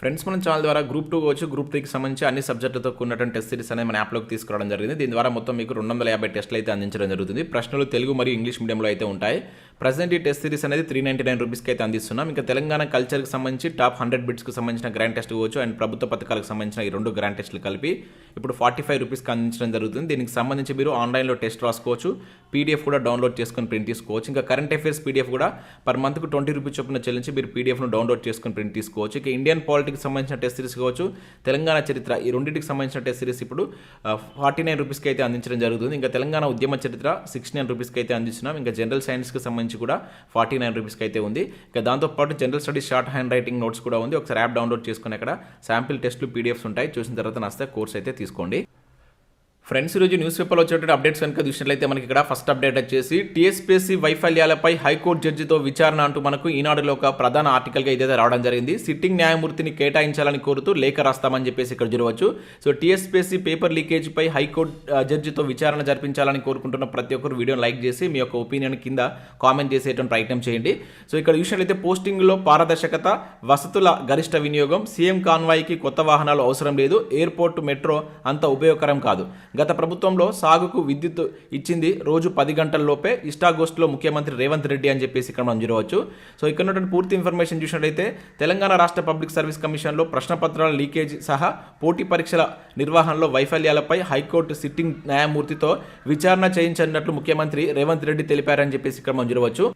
Friends మనం channel ద్వారా group two కావచ్చు గ్రూప్ త్రీకి సంబంధించి అన్ని సబ్జెక్టులతో కూడినటువంటి టెస్ట్ సిరీస్ అనేది మన యాప్లోకి తీసుకురావడం జరిగింది. దీని ద్వారా మొత్తం మీకు రెండు వందల యాభై టెస్టులు అయితే అందించడం జరుగుతుంది. ప్రశ్నలు తెలుగు మరియు ఇంగ్లీష్ మీడియంలో అయితే ఉంటాయి. ప్రజెంట్ ఈ టెస్ట్ సిరీస్ అనేది త్రీ నైంటీ నైన్ రూపీస్కి అయితే అందిస్తున్నాం. ఇంకా తెలంగాణ కల్చర్కి సంబంధించి టాప్ హండ్రెడ్ బిట్స్కి సంబంధించిన గ్రాండ్ టెస్ట్ కావచ్చు అండ్ ప్రభుత్వ పథకాలకు సంబంధించిన ఈ రెండు గ్రాండ్ టెస్టులు కలిపి ఇప్పుడు ఫార్టీ ఫైవ్ రూపీస్కి అందించడం జరుగుతుంది. దీనికి సంబంధించి మీరు ఆన్లైన్లో టెస్ట్ రాసుకోవచ్చు. పీడిఎఫ్ కూడా డౌన్లోడ్ చేసుకొని ప్రింట్ తీసుకోవచ్చు. ఇంకా కరెంట్ అఫైర్స్ పీడిఎఫ్ కూడా పర్ మంత్కు ట్వంటీ రూపీస్ చొప్పున చెల్లించి మీరు పీడిఎఫ్ను డౌన్లోడ్ చేసుకొని ప్రింట్ తీసుకోవచ్చు. ఇక ఇండియన్ పాలిటిక్స్ సంబంధించిన టెస్ట్ సిరీస్ కావచ్చు. తెలంగాణ చరిత్ర ఈ రెండింటికి సంబంధించిన టెస్ట్ సిరీస్ ఇప్పుడు ఫార్టీ నైన్ రూపీస్కి అయితే అందించడం జరుగుతుంది. ఇంకా తెలంగాణ ఉద్యమ చరిత్ర సిక్స్టీ నైన్ రూపీస్కి అయితే అందిస్తున్నాం ఇంకా జనరల్ సైన్స్కి సంబంధించి కూడా ఫార్టీ నైన్ రూపీస్కి అయితే ఉంది. ఇంకా దాంతోపాటు general studies short handwriting notes కూడా ఉంది. ఒకసారి యాప్ డౌన్లోడ్ చేసుకుని అక్కడ శాంపిల్ టెస్ట్లు పీడిఎఫ్స్ ఉంటాయి. చూసిన తర్వాత నస్తే కోర్స్ అయితే తీసుకోండి. ఫ్రెండ్స్ ఈరోజు న్యూస్ పేపర్లో వచ్చేటువంటి అప్డేట్స్ కనుక చూసినట్లయితే మనకి ఇక్కడ ఫస్ట్ అప్డేట్ వచ్చేసి టీఎస్పీఎస్సీ వైఫల్యాలపై హైకోర్టు జడ్జితో విచారణ అంటూ మనకు ఈనాడులో ఒక ప్రధాన ఆర్టికల్గా ఇదైతే రావడం జరిగింది. సిట్టింగ్ న్యాయమూర్తిని కేటాయించాలని కోరుతూ లేఖ రాస్తామని చెప్పేసి ఇక్కడ చూడవచ్చు. సో టీఎస్పీఎస్సీ పేపర్ లీకేజ్పై హైకోర్టు జడ్జితో విచారణ జరిపించాలని కోరుకుంటున్న ప్రతి ఒక్కరు వీడియోని లైక్ చేసి మీ యొక్క ఒపీనియన్ కింద కామెంట్ చేసేటువంటి ప్రయత్నం చేయండి. సో ఇక్కడ చూసినట్లయితే పోస్టింగ్లో పారదర్శకత వసతుల గరిష్ట వినియోగం సీఎం కాన్వాయ్కి కొత్త వాహనాలు అవసరం లేదు ఎయిర్పోర్ట్ మెట్రో అంత ఉపయోగకరం కాదు. గత ప్రభుత్వంలో సాగుకు విద్యుత్ ఇచ్చింది రోజు పది గంటల్లోపే ఇష్టాగోస్టులో ముఖ్యమంత్రి రేవంత్ రెడ్డి అని చెప్పేసి ఇక్కడ మనం చూడవచ్చు. సో ఇక్కడ ఉన్నటువంటి పూర్తి ఇన్ఫర్మేషన్ చూసినట్లయితే తెలంగాణ రాష్ట్ర పబ్లిక్ సర్వీస్ కమిషన్లో ప్రశ్నపత్రాల లీకేజ్ సహా పోటీ పరీక్షల నిర్వహణలో వైఫల్యాలపై హైకోర్టు సిట్టింగ్ న్యాయమూర్తితో విచారణ చేయించనున్నట్లు ముఖ్యమంత్రి రేవంత్ రెడ్డి తెలిపారని చెప్పేసి ఇక్కడ మనం చూడవచ్చు.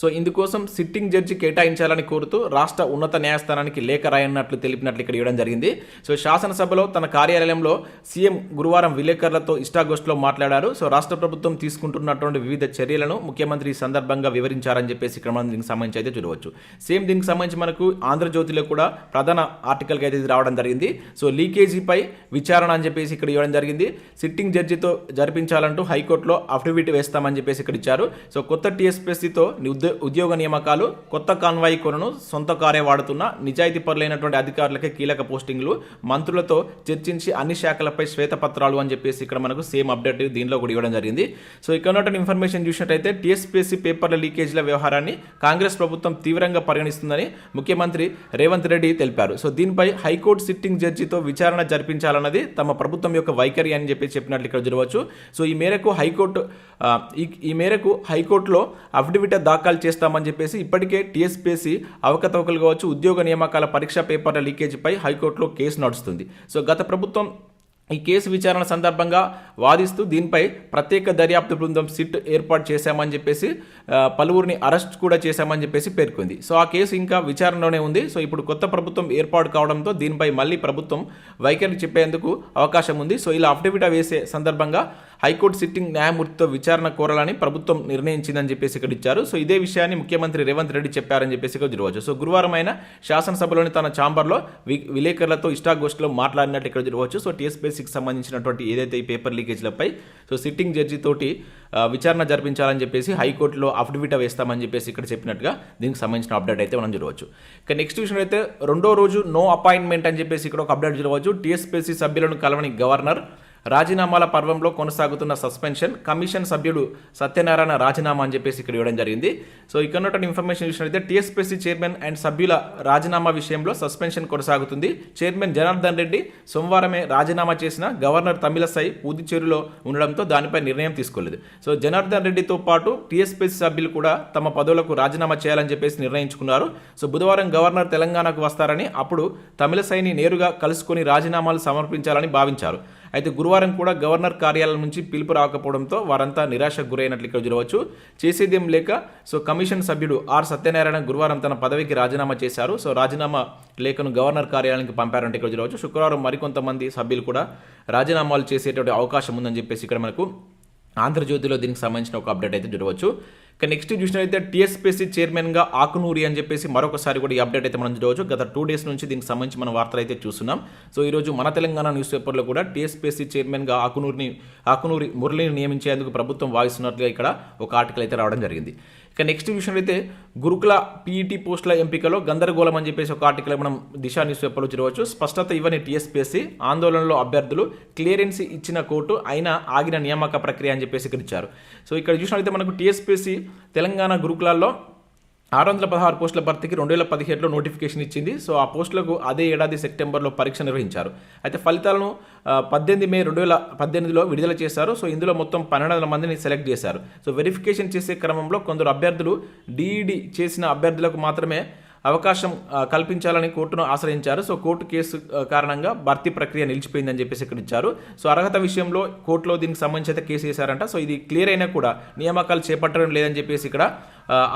సో ఇందుకోసం సిట్టింగ్ జడ్జి కేటాయించాలని కోరుతూ రాష్ట్ర ఉన్నత న్యాయస్థానానికి లేఖ రాయన్నట్లు తెలిపినట్లు ఇక్కడ ఇవ్వడం జరిగింది. సో శాసనసభలో తన కార్యాలయంలో సీఎం గురువారం విలేకరులతో ఇష్టాగోష్ఠిలో మాట్లాడారు. సో రాష్ట్ర ప్రభుత్వం తీసుకుంటున్నటువంటి వివిధ చర్యలను ముఖ్యమంత్రి ఈ సందర్భంగా వివరించారని చెప్పేసి ఇక్కడ మనం దీనికి సంబంధించి అయితే చూడవచ్చు. సేమ్ దీనికి సంబంధించి మనకు ఆంధ్రజ్యోతిలో కూడా ప్రధాన ఆర్టికల్గా అయితే ఇది రావడం జరిగింది. సో లీకేజీపై విచారణ అని చెప్పేసి ఇక్కడ ఇవ్వడం జరిగింది. సిట్టింగ్ జడ్జితో జరిపించాలంటూ హైకోర్టులో అఫిడవిట్ వేస్తామని చెప్పేసి ఇక్కడ ఇచ్చారు. సో కొత్త టీఎస్పీఎస్సీతో ఉద్యోగ నియామకాలు కొత్త కాన్వాయ్ కొనను సొంత కారే వాడుతున్న నిజాయితీ పరులైనటువంటి అధికారులకే కీలక పోస్టింగ్లు మంత్రులతో చర్చించి అన్ని శాఖలపై శ్వేతపత్రాలు అని చెప్పేసి ఇక్కడ మనకు సేమ్ అప్డేట్ దీనిలో కూడా ఇవ్వడం జరిగింది. సో ఇక్కడ ఉన్నటువంటి ఇన్ఫర్మేషన్ చూసినట్టయితే టీఎస్పీఎస్సీ పేపర్ల లీకేజ్ల వ్యవహారాన్ని కాంగ్రెస్ ప్రభుత్వం తీవ్రంగా పరిగణిస్తుందని ముఖ్యమంత్రి రేవంత్ రెడ్డి తెలిపారు. సో దీనిపై హైకోర్టు సిట్టింగ్ జడ్జితో విచారణ జరిపించాలన్నది తమ ప్రభుత్వం యొక్క వైఖరి అని చెప్పి చెప్పినట్లు ఇక్కడ చూడవచ్చు. సో ఈ మేరకు హైకోర్టు ఈ- ఈ మేరకు హైకోర్టులో అఫిడవిట్ దాఖలు చేస్తామని చెప్పేసి ఇప్పటికే టీఎస్పీఎస్సీ అవకతవకలు కావచ్చు ఉద్యోగ నియామకాల పరీక్షా పేపర్ల లీకేజీపై హైకోర్టులో కేసు నడుస్తుంది. సో గత ప్రభుత్వం ఈ కేసు విచారణ సందర్భంగా వాదిస్తూ దీనిపై ప్రత్యేక దర్యాప్తు బృందం సిట్ ఏర్పాటు చేశామని చెప్పేసి పలువురిని అరెస్ట్ కూడా చేశామని చెప్పేసి పేర్కొంది. సో ఆ కేసు ఇంకా విచారణలోనే ఉంది. సో ఇప్పుడు కొత్త ప్రభుత్వం ఏర్పాటు కావడంతో దీనిపై మళ్ళీ ప్రభుత్వం వైఖరి చెప్పేందుకు అవకాశం ఉంది. సో ఇలా అఫిడవిట్ వేసే సందర్భంగా హైకోర్టు సిట్టింగ్ న్యాయమూర్తితో విచారణ కోరాలని ప్రభుత్వం నిర్ణయించిందని చెప్పేసి ఇక్కడ ఇచ్చారు. సో ఇదే విషయాన్ని ముఖ్యమంత్రి రేవంత్ రెడ్డి చెప్పారని చెప్పేసి ఇక్కడ చూడవచ్చు సో గురువారం అయిన శాసనసభలోని తన ఛాంబర్లో వి- విలేకరులతో ఇష్టాగోష్ఠిలో మాట్లాడినట్టు ఇక్కడ చూడవచ్చు సో టీఎస్పీసీకి సంబంధించినటువంటి ఏదైతే ఈ పేపర్ లీకేజ్లపై సో సిట్టింగ్ జడ్జి తోటి విచారణ జరిపించాలని చెప్పేసి హైకోర్టులో అఫిడవిట్ వేస్తామని చెప్పేసి ఇక్కడ చెప్పినట్టుగా దీనికి సంబంధించిన అప్డేట్ అయితే మనం చూడవచ్చు ఇక నెక్స్ట్ విషయం అయితే రెండో రోజు నో అపాయింట్మెంట్ అని చెప్పేసి ఇక్కడ ఒక అప్డేట్ చూడవచ్చు టీఎస్పీసీ సభ్యులను కలవని గవర్నర్ రాజీనామాల పర్వంలో కొనసాగుతున్న సస్పెన్షన్ కమిషన్ సభ్యుడు సత్యనారాయణ రాజీనామా అని చెప్పేసి ఇక్కడ ఇవ్వడం జరిగింది. సో ఇక్కడ ఉన్నటువంటి ఇన్ఫర్మేషన్ చూసినట్లయితే టీఎస్పీసీ చైర్మన్ అండ్ సభ్యుల రాజీనామా విషయంలో సస్పెన్షన్ కొనసాగుతుంది. చైర్మన్ జనార్దన్ రెడ్డి సోమవారమే రాజీనామా చేసిన గవర్నర్ తమిళసాయి పుదుచ్చేరిలో ఉండడంతో దానిపై నిర్ణయం తీసుకోలేదు. సో జనార్దన్ రెడ్డితో పాటు టీఎస్పీసీ సభ్యులు కూడా తమ పదవులకు రాజీనామా చేయాలని చెప్పేసి నిర్ణయించుకున్నారు. సో బుధవారం గవర్నర్ తెలంగాణకు వస్తారని అప్పుడు తమిళసైని నేరుగా కలుసుకొని రాజీనామాలు సమర్పించాలని భావించారు. అయితే గురువారం కూడా గవర్నర్ కార్యాలయం నుంచి పిలుపు రాకపోవడంతో వారంతా నిరాశకు గురైనట్లు ఇక్కడ చూడవచ్చు. చేసేదేం లేక సో కమిషన్ సభ్యుడు ఆర్ సత్యనారాయణ గురువారం తన పదవికి రాజీనామా చేశారు. సో రాజీనామా లేఖను గవర్నర్ కార్యాలయానికి పంపారంటే ఇక్కడ చూడవచ్చు. శుక్రవారం మరికొంతమంది సభ్యులు కూడా రాజీనామాలు చేసేటువంటి అవకాశం ఉందని చెప్పేసి ఇక్కడ మనకు ఆంధ్రజ్యోతిలో దీనికి సంబంధించిన ఒక అప్డేట్ అయితే చూడవచ్చు. ఇక నెక్స్ట్ చూసినట్లయితే టీఎస్పీసీ చైర్మన్గా ఆకునూరి అని చెప్పేసి మరొకసారి కూడా ఈ అప్డేట్ అయితే మనం చూడవచ్చు. గత టూ డేస్ నుంచి దీనికి సంబంధించి మనం వార్తలు అయితే చూస్తున్నాం. సో ఈరోజు మన తెలంగాణ న్యూస్ పేపర్లో కూడా టీఎస్పీసీ చైర్మన్గా ఆకునూరిని ఆకునూరి మురళిని నియమించేందుకు ప్రభుత్వం వాయిస్తున్నట్లుగా ఇక్కడ ఒక ఆర్టికల్ అయితే రావడం జరిగింది. ఇక నెక్స్ట్ విషయం అయితే గురుకుల పీఈటీ పోస్టుల ఎంపికలో గందరగోళం అని చెప్పేసి ఒక ఆర్టికల్ మనం దిశా న్యూస్ పేపర్లో చూడవచ్చు. స్పష్టత ఇవ్వని టీఎస్పీఎస్సీ ఆందోళనలో అభ్యర్థులు క్లియరెన్స్ ఇచ్చిన కోర్టు అయినా ఆగిన నియామక ప్రక్రియ అని చెప్పేసి ఇక్కడ ఇచ్చారు. సో ఇక్కడ చూసినట్లయితే మనకు టీఎస్పీఎస్సీ తెలంగాణ గురుకులాల్లో ఆరు వందల పదహారు పోస్టుల భర్తీకి రెండు వేల పదిహేడులో నోటిఫికేషన్ ఇచ్చింది. సో ఆ పోస్టులకు అదే ఏడాది సెప్టెంబర్లో పరీక్ష నిర్వహించారు. అయితే ఫలితాలను పద్దెనిమిది మే రెండు వేల పద్దెనిమిదిలో విడుదల చేశారు. సో ఇందులో మొత్తం పన్నెండు వందల మందిని సెలెక్ట్ చేశారు. సో వెరిఫికేషన్ చేసే క్రమంలో కొందరు అభ్యర్థులు డిఈడి చేసిన అభ్యర్థులకు మాత్రమే అవకాశం కల్పించాలని కోర్టును ఆశ్రయించారు. సో కోర్టు కేసు కారణంగా భర్తీ ప్రక్రియ నిలిచిపోయిందని చెప్పేసి ఇక్కడ ఇచ్చారు. సో అర్హత విషయంలో కోర్టులో దీనికి సంబంధించి అయితే కేసు వేశారంట. సో ఇది క్లియర్ అయినా కూడా నియామకాలు చేపట్టడం లేదని చెప్పేసి ఇక్కడ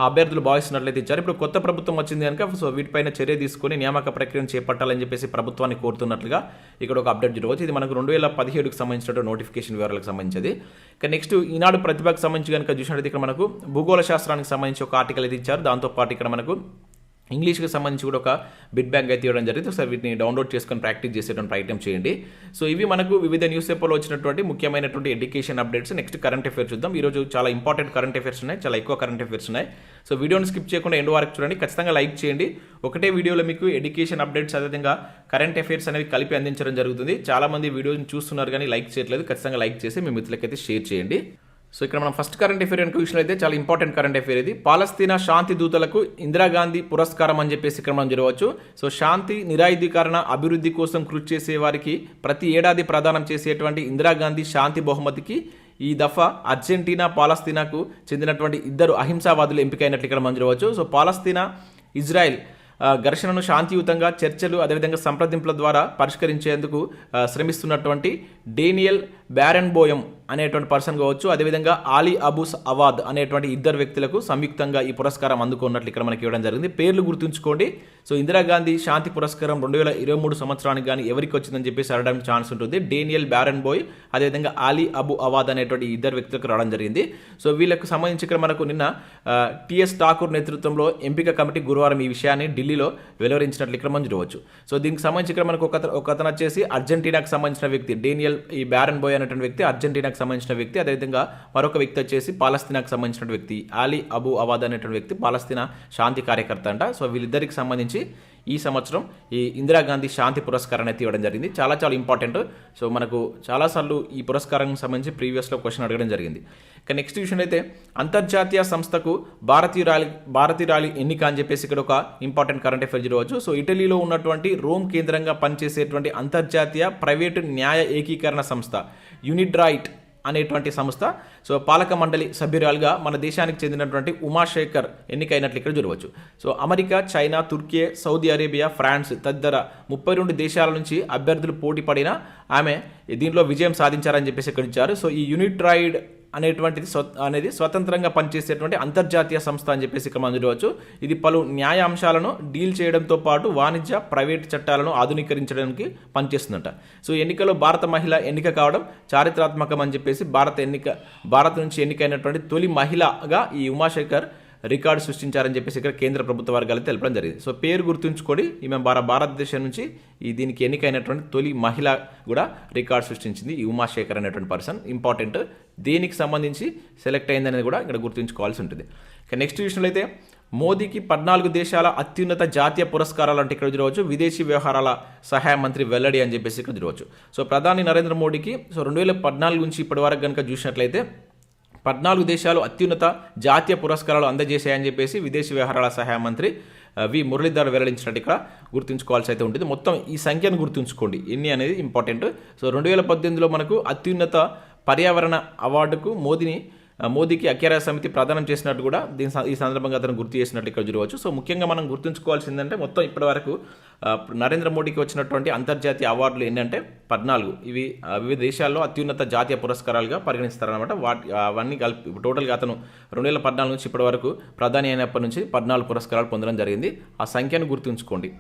అభ్యర్థులు భావిస్తున్నట్లయితే ఇచ్చారు. ఇప్పుడు కొత్త ప్రభుత్వం వచ్చింది కనుక సో వీటిపైన చర్య తీసుకుని నియామక ప్రక్రియను చేపట్టాలని చెప్పేసి ప్రభుత్వాన్ని కోరుతున్నట్లుగా ఇక్కడ ఒక అప్డేట్ జరగవచ్చు. ఇది మనకు రెండు వేల పదిహేడుకి సంబంధించిన నోటిఫికేషన్ వివరాలకు సంబంధించింది ఇక నెక్స్ట్ ఈనాడు ప్రతిభకు సంబంధించి కనుక చూసినట్లయితే ఇక్కడ మనకు భూగోళ శాస్త్రానికి సంబంధించి ఒక ఆర్టికల్ అయితే ఇచ్చారు. దాంతోపాటు ఇక్కడ మనకు ఇంగ్లీష్కి సంబంధించి కూడా ఒక బిట్ బ్యాంక్ అయితే ఇవ్వడం జరిగింది. ఒకసారి వీటిని డౌన్లోడ్ చేసుకొని ప్రాక్టీస్ చేసేటువంటి ప్రయత్నం చేయండి. సో ఇవి మనకు వివిధ న్యూస్ పేపర్లో వచ్చినటువంటి ముఖ్యమైనటువంటి education updates. Next current affairs చూద్దాం. ఈరోజు చాలా ఇంపార్టెంట్ కరెంట్ అఫేర్స్ ఉన్నాయి. చాలా ఎక్కువ కరెంట్ అఫేర్స్ ఉన్నాయి. సో వీడియోని స్కిప్ చేయకుండా ఎండ్ వరకు చూడండి. ఖచ్చితంగా లైక్ చేయండి. ఒకటే వీడియోలో మీకు ఎడ్యుకేషన్ అప్డేట్స్ అదేవిధంగా కరెంట్ అఫేర్స్ అనేవి కలిపి అందించడం జరుగుతుంది. చాలామంది వీడియోని చూస్తున్నారు కానీ లైక్ చేయట్లేదు. ఖచ్చితంగా లైక్ చేసి మీ మిత్రులకైతే షేర్ చేయండి. సో ఇక్కడ మనం ఫస్ట్ కరెంట్ అఫేర్ కనుక అయితే చాలా ఇంపార్టెంట్ కరెంట్ అఫేర్ ఇది. పాలస్తీనా శాంతి దూతలకు ఇందిరాగాంధీ పురస్కారం అని చెప్పేసి ఇక్కడ మనం జరగవచ్చు. సో శాంతి నిరాయుధీకరణ అభివృద్ధి కోసం కృషి చేసే వారికి ప్రతి ఏడాది ప్రదానం చేసేటువంటి ఇందిరాగాంధీ శాంతి బహుమతికి ఈ దఫా అర్జెంటీనా పాలస్తీనాకు చెందినటువంటి ఇద్దరు అహింసావాదులు ఎంపికైనట్లు ఇక్కడ మనం చూడవచ్చు సో పాలస్తీనా ఇజ్రాయెల్ ఘర్షణను శాంతియుతంగా చర్చలు అదేవిధంగా సంప్రదింపుల ద్వారా పరిష్కరించేందుకు శ్రమిస్తున్నటువంటి డేనియల్ బ్యారన్ బోయం అనేటువంటి పర్సన్ కావచ్చు అదేవిధంగా ఆలీ అబూస్ అవాద్ అనేటువంటి ఇద్దరు వ్యక్తులకు సంయుక్తంగా ఈ పురస్కారం అందుకున్నట్లు ఇక్కడ మనకి ఇవ్వడం జరిగింది. పేర్లు గుర్తుంచుకోండి. సో ఇందిరాగాంధీ శాంతి పురస్కారం రెండు వేల ఇరవై మూడు సంవత్సరానికి కానీ ఎవరికి వచ్చిందని చెప్పేసి అడగడానికి ఛాన్స్ ఉంటుంది. డేనియల్ బ్యారన్ బోయ్ అదేవిధంగా ఆలీ అబు అవాద్ అనేటువంటి ఇద్దరు వ్యక్తులకు రావడం జరిగింది. సో వీళ్ళకు సంబంధించి ఇక్కడ మనకు నిన్న టిఎస్ ఠాకూర్ నేతృత్వంలో ఎంపిక కమిటీ గురువారం ఈ విషయాన్ని ఢిల్లీలో వెలువరించినట్లు ఇక్కడ మనం చూడవచ్చు. సో దీనికి సంబంధించి ఇక్కడ మనకు ఒక ఒక అతను వచ్చేసి అర్జెంటీనాకు సంబంధించిన వ్యక్తి డేనియల్ ఈ బ్యారన్ బోయ్ అనేటువంటి వ్యక్తి అర్జెంటీనా అర్జెంటీనాకు సంబంధించిన వ్యక్తి అదేవిధంగా మరొక వ్యక్తి వచ్చేసి పాలస్తీనాకు సంబంధించిన వ్యక్తి ఆలీ అబు అవాద్ అనేటువంటి వ్యక్తి పాలస్తీనా శాంతి కార్యకర్త అంట. సో వీళ్ళిద్దరికి సంబంధించి ఈ సంవత్సరం ఈ ఇందిరాగాంధీ శాంతి పురస్కారం అయితే ఇవ్వడం జరిగింది. చాలా చాలా ఇంపార్టెంట్. సో మనకు చాలాసార్లు ఈ పురస్కారానికి సంబంధించి ప్రీవియస్లో క్వశ్చన్ అడగడం జరిగింది. ఇక నెక్స్ట్ విషయం అయితే అంతర్జాతీయ సంస్థకు భారతీయురాలి భారతీయురాలి ఎన్నిక అని చెప్పేసి ఇక్కడ ఒక ఇంపార్టెంట్ కరెంట్ అఫేర్ చూడవచ్చు. సో ఇటలీలో ఉన్నటువంటి రోమ్ కేంద్రంగా పనిచేసేటువంటి అంతర్జాతీయ ప్రైవేటు న్యాయ ఏకీకరణ సంస్థ యూనిడ్రాయిట్ అనేటువంటి సంస్థ. సో పాలక మండలి సభ్యురాలుగా మన దేశానికి చెందినటువంటి ఉమాశేఖర్ ఎన్నికైనట్లు ఇక్కడ చూడవచ్చు. So America China Turkey Saudi Arabia France తదితర ముప్పై రెండు దేశాల నుంచి అభ్యర్థులు పోటీ పడిన ఆమె దీనిలో విజయం సాధించారని చెప్పేసి ఇక్కడ ఇచ్చారు. సో ఈ యూనిట్రాయిడ్ అనేటువంటిది స్వ అనేది స్వతంత్రంగా పనిచేసేటువంటి అంతర్జాతీయ సంస్థ అని చెప్పేసి ఇక్కడ మనం చూడవచ్చు. ఇది పలు న్యాయ అంశాలను డీల్ చేయడంతో పాటు వాణిజ్య ప్రైవేట్ చట్టాలను ఆధునీకరించడానికి పనిచేస్తుందంట. సో ఎన్నికలో భారత మహిళ ఎన్నిక కావడం చారిత్రాత్మకం అని చెప్పేసి భారత ఎన్నిక భారత్ నుంచి ఎన్నికైనటువంటి తొలి మహిళగా ఈ ఉమాశేఖర్ రికార్డు సృష్టించారని చెప్పేసి ఇక్కడ కేంద్ర ప్రభుత్వ వర్గాలు తెలపడం జరిగింది. సో పేరు గుర్తుంచుకొని ఈమె భార భారతదేశం నుంచి ఈ దీనికి ఎన్నికైనటువంటి తొలి మహిళ కూడా రికార్డు సృష్టించింది ఈ ఉమాశేఖర్ అనేటువంటి పర్సన్. ఇంపార్టెంట్ దేనికి సంబంధించి సెలెక్ట్ అయిందనేది కూడా ఇక్కడ గుర్తుంచుకోవాల్సి ఉంటుంది. ఇక నెక్స్ట్ విషయంలో అయితే మోదీకి పద్నాలుగు దేశాల అత్యున్నత జాతీయ పురస్కారాలు అంటే ఇక్కడ చూడవచ్చు. విదేశీ వ్యవహారాల సహాయ మంత్రి వెల్లడి అని చెప్పేసి ఇక్కడ చూడవచ్చు. సో ప్రధాని నరేంద్ర మోడీకి సో రెండు వేల పద్నాలుగు నుంచి ఇప్పటి వరకు కనుక చూసినట్లయితే పద్నాలుగు దేశాలు అత్యున్నత జాతీయ పురస్కారాలు అందజేశాయని చెప్పేసి విదేశీ వ్యవహారాల సహాయ మంత్రి వి. మురళీధర్ వెల్లడించినట్టు ఇక్కడ గుర్తుంచుకోవాల్సి అయితే ఉంటుంది. మొత్తం ఈ సంఖ్యను గుర్తుంచుకోండి. ఎన్ని అనేది ఇంపార్టెంట్. సో రెండు వేల పద్దెనిమిదిలో మనకు అత్యున్నత పర్యావరణ అవార్డుకు మోదీని మోదీకి అఖ్యరాజ్య సమితి ప్రదానం చేసినట్టు కూడా దీని ఈ సందర్భంగా అతను గుర్తు చేసినట్టు ఇక్కడ చూడవచ్చు. సో ముఖ్యంగా మనం గుర్తుంచుకోవాల్సిందంటే మొత్తం ఇప్పటి వరకు నరేంద్ర మోడీకి వచ్చినటువంటి అంతర్జాతీయ అవార్డులు ఏంటంటే పద్నాలుగు. ఇవి వివిధ దేశాల్లో అత్యున్నత జాతీయ పురస్కారాలుగా పరిగణిస్తారనమాట వాటి అవన్నీ కలిపి టోటల్గా అతను రెండు వేల పద్నాలుగు నుంచి ఇప్పటి వరకు ప్రధాని అయినప్పటి నుంచి పద్నాలుగు పురస్కారాలు పొందడం జరిగింది. ఆ సంఖ్యను గుర్తుంచుకోండి.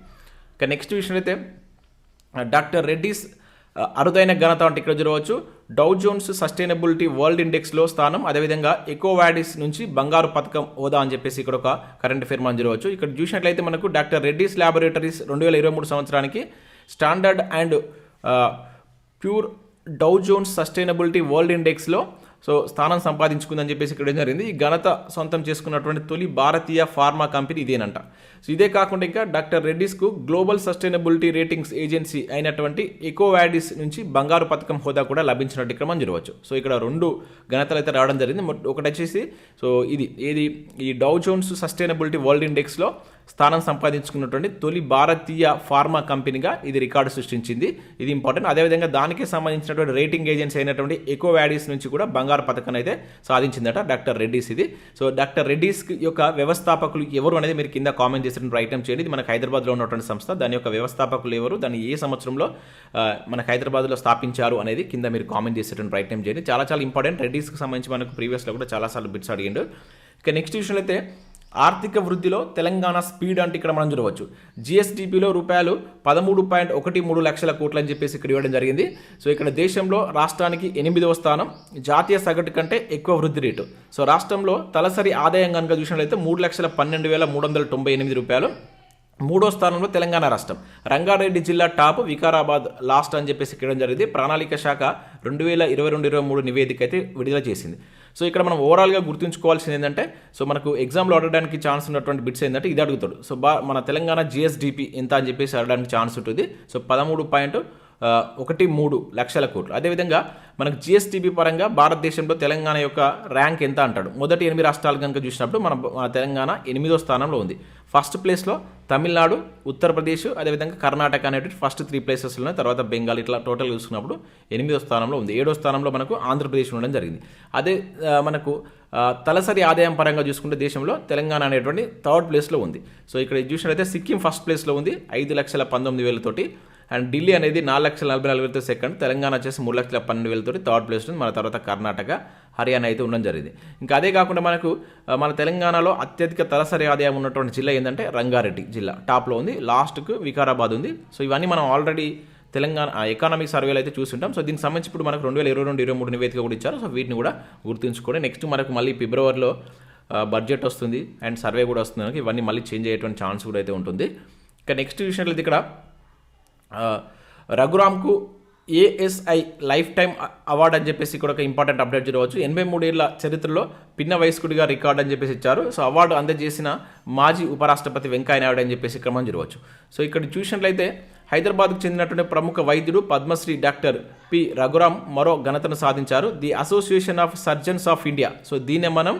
ఇక నెక్స్ట్ విషయం అయితే డాక్టర్ రెడ్డిస్ అరుదైన ఘనత అంటే ఇక్కడ చూడవచ్చు. డౌ జోన్స్ సస్టైనబిలిటీ వరల్డ్ ఇండెక్స్లో స్థానం అదేవిధంగా ఎకోవాడిస్ నుంచి బంగారు పథకం హోదా అని చెప్పేసి ఇక్కడ ఒక కరెంట్ అఫేర్ మనం చూడవచ్చు. ఇక్కడ చూసినట్లయితే మనకు డాక్టర్ రెడ్డిస్ ల్యాబొరేటరీస్ రెండు వేల ఇరవై మూడు సంవత్సరానికి standard and Poor's Dow Jones sustainability world ఇండెక్స్లో so స్థానం సంపాదించుకుందని చెప్పేసి ఇక్కడ ఏం జరిగింది? ఈ ఘనత సొంతం చేసుకున్నటువంటి తొలి భారతీయ ఫార్మా కంపెనీ ఇదేనంట. సో ఇదే కాకుండా ఇంకా డాక్టర్ రెడ్డిస్కు గ్లోబల్ సస్టైనబిలిటీ రేటింగ్స్ ఏజెన్సీ అయినటువంటి ఎకోవాడిస్ నుంచి బంగారు పథకం హోదా కూడా లభించినట్టు ఇక్కడ మనం చూడవచ్చు. సో ఇక్కడ రెండు ఘనతలు అయితే రావడం జరిగింది. ఒకటి వచ్చేసి సో ఇది ఏది? ఈ డౌ జోన్స్ సస్టైనబిలిటీ వరల్డ్ ఇండెక్స్లో స్థానం సంపాదించుకున్నటువంటి తొలి భారతీయ ఫార్మా కంపెనీగా ఇది రికార్డు సృష్టించింది. ఇది ఇంపార్టెంట్. అదేవిధంగా దానికి సంబంధించినటువంటి రేటింగ్ ఏజెన్సీ అయినటువంటి ఎకో వ్యాడీస్ నుంచి కూడా బంగారు పథకం అయితే సాధించిందట డాక్టర్ రెడ్డిస్ ఇది. సో డాక్టర్ రెడ్డిస్ యొక్క వ్యవస్థాపకులు ఎవరు అనేది మీరు కింద కామెంట్ చేసినటువంటి ఐటమ్ చేయండి. ఇది మనకు హైదరాబాద్లో ఉన్నటువంటి సంస్థ. దాని యొక్క వ్యవస్థాపకులు ఎవరు? దాన్ని ఏ సంవత్సరంలో మనకు హైదరాబాద్లో స్థాపించారు అనేది కింద మీరు కామెంట్ చేసేటువంటి ప్రయత్నం చేయండి. చాలా చాలా ఇంపార్టెంట్. రెడ్డిస్కి సంబంధించి మనకు ప్రీవియస్లో కూడా చాలాసార్లు బిట్స్ అడిగిండు. ఇక నెక్స్ట్ విషయంలో అయితే ఆర్థిక వృద్ధిలో తెలంగాణ స్పీడ్ అంటే ఇక్కడ మనం చూడవచ్చు. జిఎస్డిపిలో రూపాయలు పదమూడు పాయింట్ ఒకటి మూడు లక్షల కోట్లు అని చెప్పేసి ఇక్కడ ఇవ్వడం జరిగింది. సో ఇక్కడ దేశంలో రాష్ట్రానికి ఎనిమిదవ స్థానం జాతీయ సగటు కంటే ఎక్కువ వృద్ధి రేటు. సో రాష్ట్రంలో తలసరి ఆదాయం కనుక చూసినట్లయితే మూడు లక్షల పన్నెండు వేల మూడు వందల తొంభై ఎనిమిది రూపాయలు. మూడో స్థానంలో తెలంగాణ రాష్ట్రం. రంగారెడ్డి జిల్లా టాప్ వికారాబాద్ లాస్ట్ అని చెప్పేసి ఇక్కడ జరిగింది. ప్రణాళిక శాఖ రెండు వేల ఇరవై రెండు ఇరవై మూడు నివేదిక అయితే విడుదల చేసింది. సో ఇక్కడ మనం ఓవరాల్గా గుర్తుంచుకోవాల్సింది ఏంటంటే సో మనకు ఎగ్జామ్లో అడగడానికి ఛాన్స్ ఉన్నటువంటి బిట్స్ ఏంటంటే ఇది అడుగుతాడు. సో బా మన తెలంగాణ జిఎస్డిపి ఎంత అని చెప్పేసి అడగడానికి ఛాన్స్ ఉంటుంది. సో పదమూడు పాయింట్ ఒకటి మూడు లక్షల కోట్లు. అదేవిధంగా మనకు జిఎస్టీబీ పరంగా భారతదేశంలో తెలంగాణ యొక్క ర్యాంక్ ఎంత అంటాడు? మొదటి ఎనిమిది రాష్ట్రాలు కనుక చూసినప్పుడు మన మన తెలంగాణ ఎనిమిదో స్థానంలో ఉంది. ఫస్ట్ ప్లేస్లో తమిళనాడు ఉత్తరప్రదేశ్ అదేవిధంగా కర్ణాటక అనేటువంటి ఫస్ట్ త్రీ ప్లేసెస్లోనే తర్వాత బెంగాల్ ఇట్లా టోటల్ చూసుకున్నప్పుడు ఎనిమిదో స్థానంలో ఉంది. ఏడో స్థానంలో మనకు ఆంధ్రప్రదేశ్ ఉండడం జరిగింది. అదే మనకు తలసరి ఆదాయం పరంగా చూసుకుంటే దేశంలో తెలంగాణ అనేటువంటి థర్డ్ ప్లేస్లో ఉంది. సో ఇక్కడ చూసినట్లయితే సిక్కిం ఫస్ట్ ప్లేస్లో ఉంది ఐదు లక్షల పంతొమ్మిది వేలతోటి అండ్ ఢిల్లీ అనేది నాలుగు లక్షల నలభై నాలుగు వేలతో సెకండ్ తెలంగాణ వచ్చేసి మూడు లక్షల పన్నెండు వేలతో థర్డ్ ప్లేస్ ఉంది. మన తర్వాత కర్ణాటక హర్యానా అయితే ఉండడం జరిగింది. ఇంకా అదే కాకుండా మనకు మన తెలంగాణలో అత్యధిక తలసరి ఆదాయం ఉన్నటువంటి జిల్లా ఏంటంటే రంగారెడ్డి జిల్లా. టాప్లో ఉంది లాస్ట్కు వికారాబాద్ ఉంది. సో ఇవన్నీ మనం ఆల్రెడీ తెలంగాణ ఎకానమిక్ సర్వేలు అయితే చూస్తుంటాం. సో దీనికి సంబంధించి ఇప్పుడు మనకు రెండు వేల ఇరవై రెండు ఇరవై మూడు నివేదిక కూడా ఇచ్చారు. సో వీటిని కూడా గుర్తుంచుకోండి నెక్స్ట్ మనకు మళ్ళీ ఫిబ్రవరిలో బడ్జెట్ వస్తుంది అండ్ సర్వే కూడా వస్తుంది. ఇవన్నీ మళ్ళీ చేంజ్ అయ్యేటువంటి ఛాన్స్ కూడా అయితే ఉంటుంది. ఇంకా నెక్స్ట్ విషయంలో ఇక్కడ రఘురామ్కు ఏఎస్ఐ లైఫ్ టైం అవార్డు అని చెప్పేసి ఇక్కడ ఒక ఇంపార్టెంట్ అప్డేట్ చూడవచ్చు. ఎనభై మూడేళ్ళ చరిత్రలో పిన్న వయస్కుడిగా రికార్డ్ అని చెప్పేసి ఇచ్చారు. సో అవార్డు అందజేసిన మాజీ ఉపరాష్ట్రపతి వెంకయ్య నాయుడు అని చెప్పేసి క్రమం చూడవచ్చు. సో ఇక్కడ చూసినట్లయితే హైదరాబాద్కు చెందినటువంటి ప్రముఖ వైద్యుడు పద్మశ్రీ డాక్టర్ పి రఘురామ్ మరో ఘనతను సాధించారు. The association of surgeons of India. So దీన్నే మనం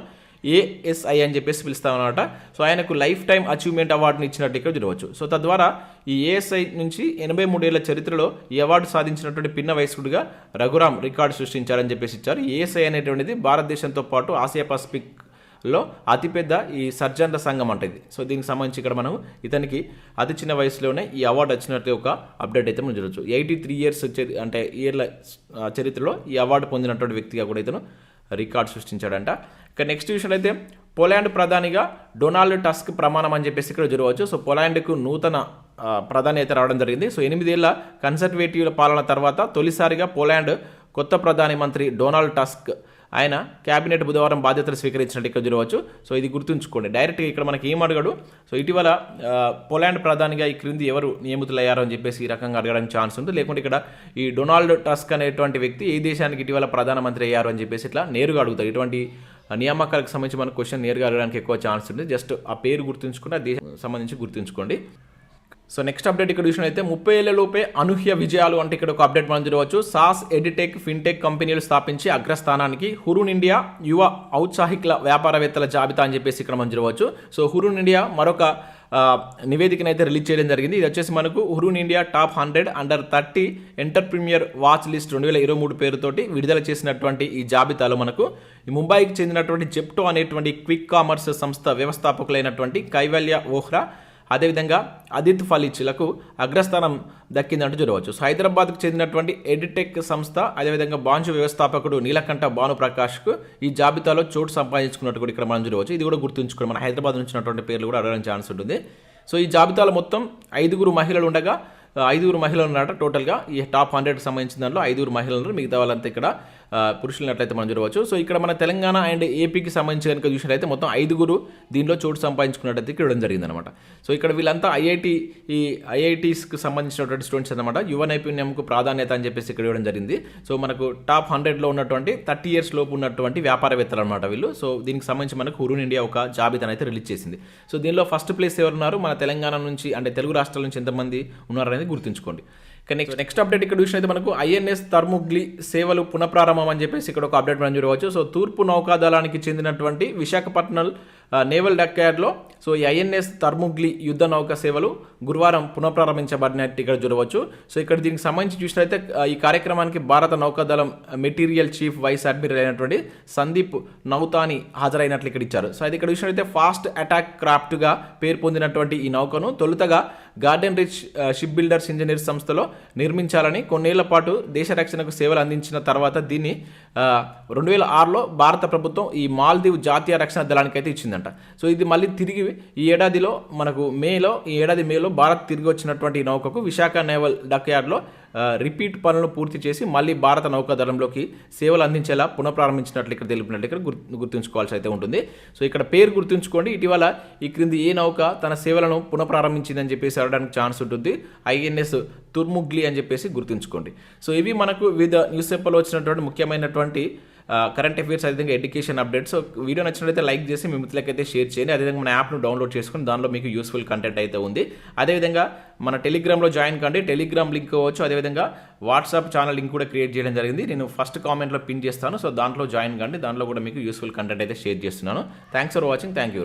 ఏఎస్ఐ అని చెప్పేసి పిలుస్తామన్నమాట. సో ఆయనకు లైఫ్ టైం అచీవ్మెంట్ అవార్డుని ఇచ్చినట్టు ఇక్కడ చూడవచ్చు. సో తద్వారా ఈ ఏఎస్ఐ నుంచి ఎనభై మూడేళ్ళ చరిత్రలో ఈ అవార్డు సాధించినటువంటి పిన్న వయస్కుడిగా రఘురామ్ రికార్డు సృష్టించారని చెప్పేసి ఇచ్చారు. ఏఎస్ఐ అనేటువంటిది భారతదేశంతో పాటు ఆసియా పసిఫిక్లో అతిపెద్ద ఈ సర్జన్ల సంఘం అంటే ఇది. సో దీనికి సంబంధించి ఇక్కడ మనం ఇతనికి అతి చిన్న వయసులోనే ఈ అవార్డు వచ్చినట్టు ఒక అప్డేట్ అయితే మనం చూడవచ్చు ఎయిటీ త్రీ ఇయర్స్ అంటే ఇయర్ల చరిత్రలో ఈ అవార్డు పొందినటువంటి వ్యక్తిగా కూడా ఇతను రికార్డ్ సృష్టించాడంట. ఇక నెక్స్ట్ విషయంలో అయితే పోలాండ్ ప్రధానిగా డొనాల్డ్ టస్క్ ప్రమాణం అని చెప్పేసి ఇక్కడ జరగవచ్చు సో పోలాండ్కు నూతన ప్రధాని అయితే రావడం జరిగింది. సో ఎనిమిదేళ్ళ కన్సర్వేటివ్ల పాలన తర్వాత తొలిసారిగా పోలాండ్ కొత్త ప్రధాని మంత్రి డొనాల్డ్ టస్క్ ఆయన క్యాబినెట్ బుధవారం బాధ్యతలు స్వీకరించినట్టు ఇక్కడ చూడవచ్చు. సో ఇది గుర్తుంచుకోండి. డైరెక్ట్గా ఇక్కడ మనకి ఏం అడగడు. సో ఇటీవల పోలాండ్ ప్రధానిగా ఈ క్రింది ఎవరు నియమితులయ్యారో అని చెప్పేసి ఈ రకంగా అడగడానికి ఛాన్స్ ఉంది. లేకుంటే ఇక్కడ ఈ డొనాల్డ్ టస్క్ అనేటువంటి వ్యక్తి ఏ దేశానికి ఇటీవల ప్రధానమంత్రి అయ్యారు అని చెప్పేసి ఇట్లా నేరుగా అడుగుతారు. ఇటువంటి నియామకాలకు సంబంధించి మనకు క్వశ్చన్ నేరుగా అడగడానికి ఎక్కువ ఛాన్స్ ఉంది. జస్ట్ ఆ పేరు గుర్తుంచుకుంటే ఆ దేశం సంబంధించి గుర్తుంచుకోండి. సో నెక్స్ట్ అప్డేట్ ఇక్కడ విషయం అయితే ముప్పై ఏళ్ళలోపే అనూహ్య విజయాలు అంటే ఇక్కడ ఒక అప్డేట్ మనం చూడవచ్చు. సాస్ ఎడిటెక్ ఫిన్టెక్ కంపెనీలు స్థాపించి అగ్రస్థానానికి హురూన్ ఇండియా యువ ఔత్సాహికుల వ్యాపారవేత్తల జాబితా అని చెప్పేసి ఇక్కడ మనం చూడవచ్చు. సో హురూన్ ఇండియా మరొక నివేదికను అయితే రిలీజ్ చేయడం జరిగింది. ఇది వచ్చేసి మనకు Hurun India top hundred under thirty entrepreneur watch list రెండు వేల ఇరవై మూడు పేరుతోటి విడుదల చేసినటువంటి ఈ జాబితాలో మనకు ఈ ముంబైకి చెందినటువంటి జెప్టో అనేటువంటి క్విక్ కామర్స్ సంస్థ వ్యవస్థాపకులైనటువంటి కైవల్య ఓహ్రా అదేవిధంగా అదిత్ ఫలిచ్లకు అగ్రస్థానం దక్కిందంటూ చూడవచ్చు. సో హైదరాబాద్కు చెందినటువంటి ఎడిటెక్ సంస్థ అదేవిధంగా బాంచు వ్యవస్థాపకుడు నీలకంఠ భానుప్రకాష్కు ఈ జాబితాలో చోటు సంపాదించుకున్నట్టు కూడా ఇక్కడ మనం చూడవచ్చు. ఇది కూడా గుర్తుంచుకోండి. మన హైదరాబాద్ నుంచి ఉన్నటువంటి పేర్లు కూడా అడగడానికి ఛాన్స్ ఉంటుంది. సో ఈ జాబితాలో మొత్తం ఐదుగురు మహిళలు ఉండగా ఐదుగురు మహిళలు ఉన్నారట టోటల్గా. ఈ టాప్ హండ్రెడ్కి సంబంధించిన దాంట్లో ఐదుగురు మహిళలు మిగతా వాళ్ళంతా ఇక్కడ పురుషులనట్లయితే మనం చూడవచ్చు. సో ఇక్కడ మన తెలంగాణ అండ్ ఏపీకి సంబంధించి కనుక చూసినట్లయితే మొత్తం ఐదుగురు దీనిలో చోటు సంపాదించుకున్నట్టయితే ఇక్కడ ఇవ్వడం జరిగింది అనమాట సో ఇక్కడ వీళ్ళంతా ఐఐటి ఈ ఐఐటీస్కి సంబంధించినటువంటి స్టూడెంట్స్ అనమాట యువ నైపుణ్యంకు ప్రాధాన్యత అని చెప్పేసి ఇక్కడ ఇవ్వడం జరిగింది. సో మనకు టాప్ హండ్రెడ్లో ఉన్నటువంటి థర్టీ ఇయర్స్ లోపు ఉన్నటువంటి వ్యాపారవేత్తలు అనమాట వీళ్ళు. సో దీనికి సంబంధించి మనకు హురూన్ ఇండియా ఒక జాబితాను అయితే రిలీజ్ చేసింది. సో దీనిలో ఫస్ట్ ప్లేస్ ఎవరున్నారు? మన తెలంగాణ నుంచి అంటే తెలుగు రాష్ట్రాల నుంచి ఎంతమంది ఉన్నారనేది గుర్తుంచుకోండి. నెక్స్ట్ నెక్స్ట్ అప్డేట్ ఇక్కడ చూసినైతే మనకు ఐఎన్ఎస్ తర్ముగ్లి సేవలు పునఃప్రారంభం అని చెప్పేసి ఇక్కడ ఒక అప్డేట్ మనం చూడవచ్చు. సో తూర్పు నౌకాదళానికి చెందినటువంటి విశాఖపట్నం నేవల్ డక్యార్డ్లో సో ఈ ఐఎన్ఎస్ తర్ముగ్లి యుద్ధ నౌక సేవలు గురువారం పునఃప్రారంభించబడినట్టు ఇక్కడ చూడవచ్చు. సో ఇక్కడ దీనికి సంబంధించి చూసినట్లయితే ఈ కార్యక్రమానికి భారత నౌకాదళం మెటీరియల్ చీఫ్ వైస్ అడ్మిరల్ అయినటువంటి సందీప్ నౌతాని హాజరైనట్లు ఇక్కడ ఇచ్చారు. సో అయితే ఇక్కడ చూసినట్లయితే ఫాస్ట్ అటాక్ క్రాఫ్ట్గా పేరు పొందినటువంటి ఈ నౌకను తొలుతగా Garden Reach Shipbuilders Engineers సంస్థలో నిర్మించాలని కొన్నేళ్ళ పాటు దేశ రక్షణకు సేవలు అందించిన తర్వాత దీన్ని రెండు వేల ఆరులో భారత ప్రభుత్వం ఈ మాల్దీవ్ జాతీయ రక్షణ దళానికి అయితే ఇచ్చిందంట. సో ఇది మళ్ళీ తిరిగి ఈ ఏడాదిలో మనకు మేలో ఈ ఏడాది మేలో భారత్ తిరిగి వచ్చినటువంటి నౌకకు విశాఖ నేవల్ డక్యార్డ్లో రిపీట్ పనులను పూర్తి చేసి మళ్ళీ భారత నౌకాదళంలోకి సేవలు అందించేలా పునఃప్రారంభించినట్లు ఇక్కడ తెలిపినట్లు ఇక్కడ గుర్తు గుర్తుంచుకోవాల్సి అయితే ఉంటుంది. సో ఇక్కడ పేరు గుర్తుంచుకోండి. ఇటీవల ఈ క్రింది ఏ నౌక తన సేవలను పునఃప్రారంభించిందని చెప్పేసి అడగడానికి ఛాన్స్ ఉంటుంది. ఐఎన్ఎస్ తుర్ముగ్లి అని చెప్పేసి గుర్తుంచుకోండి. సో ఇవి మనకు వివిధ న్యూస్ పేపర్లో వచ్చినటువంటి ముఖ్యమైనటువంటి కరెంట్ అఫైర్స్ అదేవిధంగా ఎడ్యుకేషన్ అప్డేట్స్ సో వీడియో నచ్చినట్లయితే లైక్ చేసి మీ మిత్రులకైతే షేర్ చేయండి. అదేవిధంగా మన యాప్ను డౌన్లోడ్ చేసుకుని దానిలో మీకు యూస్ఫుల్ కంటెంట్ అయితే ఉంది. అదేవిధంగా మన టెలిగ్రామ్లో జాయిన్ కండి. టెలిగ్రామ్ లింక్ అవ్వచ్చు అదేవిధంగా వాట్సాప్ ఛానల్ లింక్ కూడా క్రియేట్ చేయడం జరిగింది. నేను ఫస్ట్ కామెంట్లో పిన్ చేస్తాను. సో దాంట్లో జాయిన్ కండి. దాంట్లో కూడా మీకు యూస్ఫుల్ కంటెంట్ అయితే షేర్ చేస్తున్నాను. Thanks for watching thank you